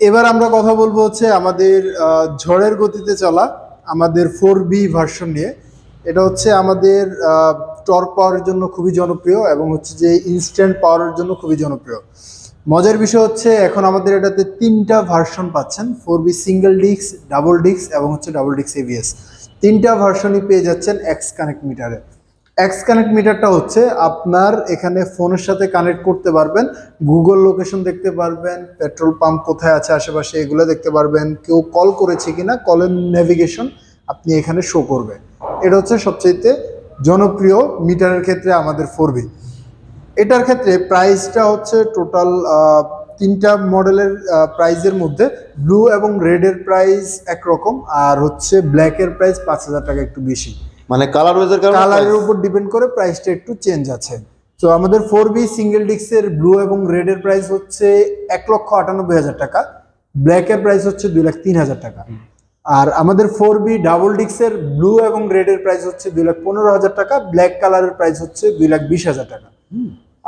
এবার আমরা কথা বলব হচ্ছে আমাদের ঝড়ের গতিতে চলা আমাদের ফোর বি ভার্সন নিয়ে। এটা হচ্ছে আমাদের টর্ক পাওয়ারের জন্য খুবই জনপ্রিয় এবং হচ্ছে যে ইনস্ট্যান্ট পাওয়ারের জন্য খুবই জনপ্রিয়। মজার বিষয় হচ্ছে এখন আমাদের এটাতে তিনটা ভার্সন পাচ্ছেন, four V single disc, double disc এবং হচ্ছে ডাবল ডিস্ক এভিএস তিনটা ভার্সনই পেয়ে যাচ্ছেন এক্স কানেক্ট মিটারে। এক্স কানেক্ট মিটারটা হচ্ছে আপনার এখানে ফোনের সাথে কানেক্ট করতে পারবেন গুগল লোকেশন দেখতে পারবেন পেট্রোল পাম্প কোথায় আছে আশেপাশে এগুলো দেখতে পারবেন, কেউ কল করেছে কিনা কলের নেভিগেশন আপনি এখানে শো করবে। এটা হচ্ছে সবচাইতে জনপ্রিয় মিটারের ক্ষেত্রে আমাদের ফোর বি এটার ক্ষেত্রে প্রাইসটা হচ্ছে টোটাল তিনটা মডেলের প্রাইজের মধ্যে ব্লু এবং রেডের প্রাইস একরকম, আর হচ্ছে ব্ল্যাকের প্রাইস পাঁচ হাজার টাকা একটু বেশি। মানে কালার ওয়েজের কারণে কালারের? উপর ডিপেন্ড করে প্রাইসটা একটু চেঞ্জ আছে। তো আমাদের ফোর বি সিঙ্গেল ডিস্কের ব্লু এবং রেডের প্রাইস হচ্ছে এক লক্ষ আটানব্বই হাজার টাকা ব্ল্যাকের প্রাইস হচ্ছে দুই লাখ তিন হাজার টাকা। আর আমাদের ফোর বি ডাবল ডিস্কের ব্লু এবং রেডের প্রাইস হচ্ছে দুই লাখ পনেরো হাজার টাকা ব্ল্যাক কালারের প্রাইস হচ্ছে দুই লাখ বিশ হাজার টাকা।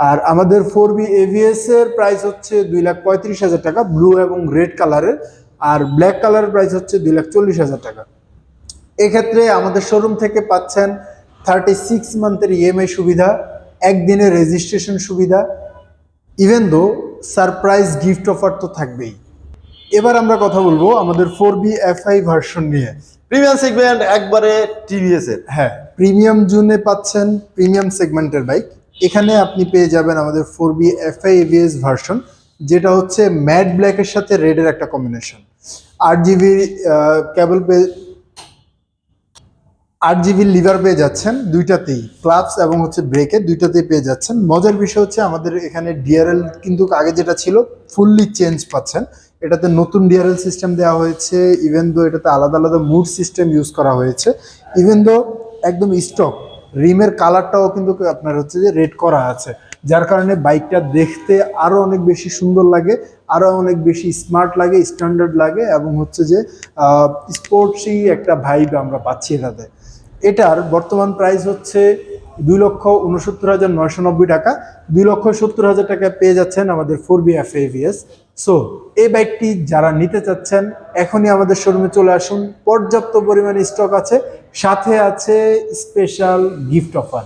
আর আমাদের ফোর বি এভিএস এর প্রাইস হচ্ছে দুই লাখ পঁয়ত্রিশ হাজার টাকা ব্লু এবং রেড কালারের আর ব্ল্যাক কালারের প্রাইস হচ্ছে দুই লাখ চল্লিশ হাজার টাকা। এক্ষেত্রে আমাদের শোরুম থেকে পাচ্ছেন থার্টি সিক্স মান্থের ইএমআই সুবিধা একদিনের রেজিস্ট্রেশন সুবিধা even though surprise gift offer তো থাকবেই। এবার আমরা কথা বলব আমাদের ফোর বি এফআই ভার্সন নিয়ে। প্রিমিয়াম সেগমেন্ট একবারে টিভিএস এর। হ্যাঁ প্রিমিয়াম জুনে পাচ্ছেন প্রিমিয়াম সেগমেন্টের বাইক এখানে আপনি পেয়ে যাবেন আমাদের four V FI ABS version যেটা হচ্ছে ম্যাট ব্ল্যাকের সাথে রেডের একটা কম্বিনেশন আট জিবি কেবল আট জিবি লিভার পেয়ে যাচ্ছেন দুইটাতেই, ক্লাবস এবং হচ্ছে ব্রেকে দুইটাতেই পেয়ে যাচ্ছেন। মজার বিষয় হচ্ছে আমাদের এখানে ডিআরএল কিন্তু আগে যেটা ছিল ফুললি চেঞ্জ পাচ্ছেন। এটাতে নতুন ডিআরএল সিস্টেম দেওয়া হয়েছে ইভেন দো এটাতে আলাদা আলাদা মুড সিস্টেম ইউজ করা হয়েছে ইভেন দো একদম স্টক রিমের কালারটাও কিন্তু আপনার হচ্ছে যে রেড করা আছে। যার কারণে বাইকটা দেখতে আরও অনেক বেশি সুন্দর লাগে, আরও অনেক বেশি স্মার্ট লাগে, স্ট্যান্ডার্ড লাগে এবং হচ্ছে যে স্পোর্টসই একটা ভাইব আমরা পাচ্ছি এটাতে। এটার বর্তমান প্রাইস হচ্ছে দুই লক্ষ উনসত্তর হাজার নয়শো নব্বই টাকা। দুই লক্ষ সত্তর হাজার টাকা পেয়ে যাচ্ছেন আমাদের four V F ABS so এই বাইকটি যারা নিতে চাচ্ছেন, এখনই আমাদের শোরুমে চলে আসুন। পর্যাপ্ত পরিমাণে স্টক আছে, সাথে আছে স্পেশাল গিফট অফার